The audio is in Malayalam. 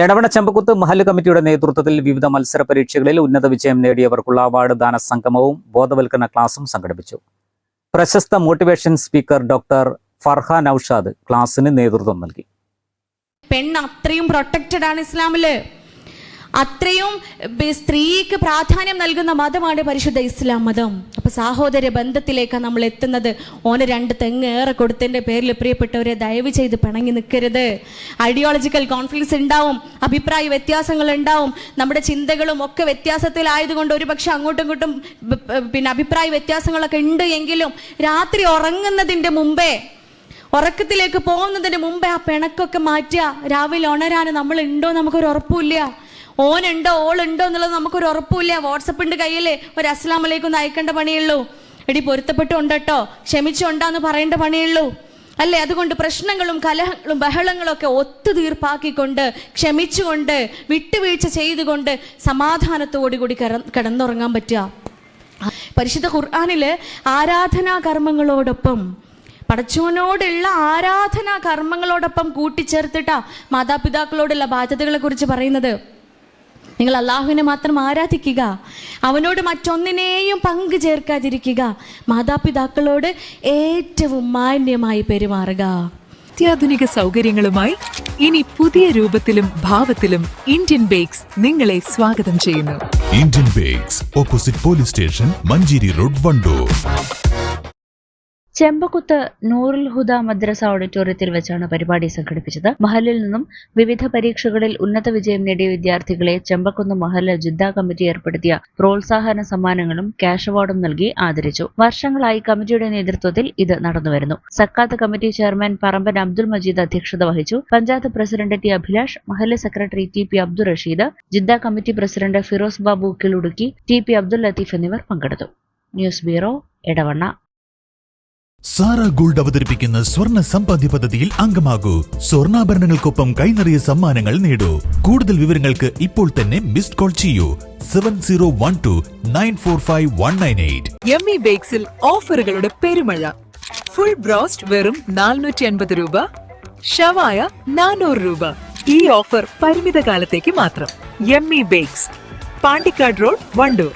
എടവണ ചെമ്പക്കുത്ത് മഹല്ല് കമ്മിറ്റിയുടെ നേതൃത്വത്തിൽ വിവിധ മത്സര പരീക്ഷകളിൽ ഉന്നത വിജയം നേടിയവർക്കുള്ള അവാർഡ് ദാന സംഗമവും ബോധവൽക്കരണ ക്ലാസും സംഘടിപ്പിച്ചു. പ്രശസ്ത motivation speaker doctor Farhan Aushad ക്ലാസിന് നേതൃത്വം നൽകി. പെണ്ണ് അത്രയും പ്രൊട്ടക്റ്റഡ് ആണ് ഇസ്ലാമിൽ. അത്രയും സ്ത്രീക്ക് പ്രാധാന്യം നൽകുന്ന മതമാണ് പരിശുദ്ധ ഇസ്ലാം മതം. അപ്പൊ സാഹോദര്യ ബന്ധത്തിലേക്കാണ് നമ്മൾ എത്തുന്നത്. ഓന് രണ്ട് തെങ്ങ് ഏറെ കൊടുത്തതിന്റെ പേരിൽ പ്രിയപ്പെട്ടവരെ ദയവ് ചെയ്ത് പിണങ്ങി നിൽക്കരുത്. ഐഡിയോളജിക്കൽ കോൺഫ്ലിക്ട്സ് ഉണ്ടാവും അഭിപ്രായ വ്യത്യാസങ്ങൾ ഉണ്ടാവും നമ്മുടെ ചിന്തകളും ഒക്കെ വ്യത്യാസത്തിലായതുകൊണ്ട് ഒരുപക്ഷെ അങ്ങോട്ടും ഇങ്ങോട്ടും പിന്നെ അഭിപ്രായ വ്യത്യാസങ്ങളൊക്കെ ഉണ്ട് എങ്കിലും രാത്രി ഉറങ്ങുന്നതിന്റെ മുമ്പേ ഉറക്കത്തിലേക്ക് പോകുന്നതിന് മുമ്പേ ആ പിണക്കൊക്കെ മാറ്റുക. രാവിലെ ഉണരാൻ നമ്മൾ ഉണ്ടോ നമുക്കൊരു ഉറപ്പില്ല ഓനുണ്ടോ ഓളുണ്ടോ എന്നുള്ളത് നമുക്കൊരു ഉറപ്പില്ല വാട്സപ്പ് കയ്യിൽ ഒരു അസ്ലാം വലൈക്കും അയക്കേണ്ട പണിയുള്ളൂ. എടി പൊരുത്തപ്പെട്ടുണ്ടോ ക്ഷമിച്ചുണ്ടാന്ന് പറയേണ്ട പണിയുള്ളൂ. അല്ലെ? അതുകൊണ്ട് പ്രശ്നങ്ങളും കലഹങ്ങളും ബഹളങ്ങളും ഒക്കെ ഒത്തുതീർപ്പാക്കിക്കൊണ്ട് ക്ഷമിച്ചുകൊണ്ട് വിട്ടുവീഴ്ച ചെയ്തുകൊണ്ട് സമാധാനത്തോടുകൂടി കൂടി കിടന്നുറങ്ങാൻ പറ്റുക. പരിശുദ്ധ ഖുർആാനിൽ ആരാധനാ കർമ്മങ്ങളോടൊപ്പം പടച്ചോനോടുള്ള ആരാധനാ കർമ്മങ്ങളോടൊപ്പം കൂട്ടിച്ചേർത്തിട്ടാ മാതാപിതാക്കളോടുള്ള ബാധ്യതകളെ കുറിച്ച് പറയുന്നത്. നിങ്ങൾ അള്ളാഹുവിനെ മാത്രം ആരാധിക്കുക അവനോട് മറ്റൊന്നിനെയും പങ്കു ചേർക്കാതിരിക്കുക മാതാപിതാക്കളോട് ഏറ്റവും മാന്യമായി പെരുമാറുക. അത്യാധുനിക സൗകര്യങ്ങളുമായി ഇനി പുതിയ രൂപത്തിലും ഭാവത്തിലും ഇന്ത്യൻ ബേക്സ് നിങ്ങളെ സ്വാഗതം ചെയ്യുന്നു. Indian Bakes opposite police station Manjeri road Wandoor. Chembakuthu Noorul Huda മദ്രസ ഓഡിറ്റോറിയത്തിൽ വെച്ചാണ് പരിപാടി സംഘടിപ്പിച്ചത്. മഹലിൽ നിന്നും വിവിധ പരീക്ഷകളിൽ ഉന്നത വിജയം നേടിയ വിദ്യാർത്ഥികളെ ചെമ്പക്കുന്ന് മഹൽ ജിദ്ദ കമ്മിറ്റി ഏർപ്പെടുത്തിയ പ്രോത്സാഹന സമ്മാനങ്ങളും ക്യാഷ് അവാർഡും നൽകി ആദരിച്ചു. വർഷങ്ങളായി കമ്മിറ്റിയുടെ നേതൃത്വത്തിൽ ഇത് നടന്നുവരുന്നു. സക്കാത്ത് കമ്മിറ്റി ചെയർമാൻ പറമ്പൻ അബ്ദുൽ മജീദ് അധ്യക്ഷത വഹിച്ചു. Panchayat president T Abhilash Mahal secretary T P Abdul Rasheed Jeddah committee president Firoz Babu Kiludukki T P Abdul Latheef എന്നിവർ പങ്കെടുത്തു. News bureau Edavanna. Sara gold അവതരിപ്പിക്കുന്ന സ്വർണ സമ്പാദ്യ പദ്ധതിയിൽ അംഗമാകൂ. സ്വർണാഭരണങ്ങൾക്കൊപ്പം കൈനിറിയ സമ്മാനങ്ങൾ നേടൂ. കൂടുതൽ വിവരങ്ങൾക്ക് ഇപ്പോൾ തന്നെ മിസ്ഡ് കോൾ ചെയ്യൂ. Seven zero one two nine four five one nine eight M E ബേക്സിൽ ഓഫറുകളുടെ പെരുമഴ. ഫുൾ ബ്രോസ്റ്റ് വെറും നാനൂറ്റി അൻപത് രൂപ. ഷവായ നാനൂറ് രൂപ. ഈ ഓഫർ പരിമിത കാലത്തേക്ക് മാത്രം E Bakes Pandikkad road Wandoor.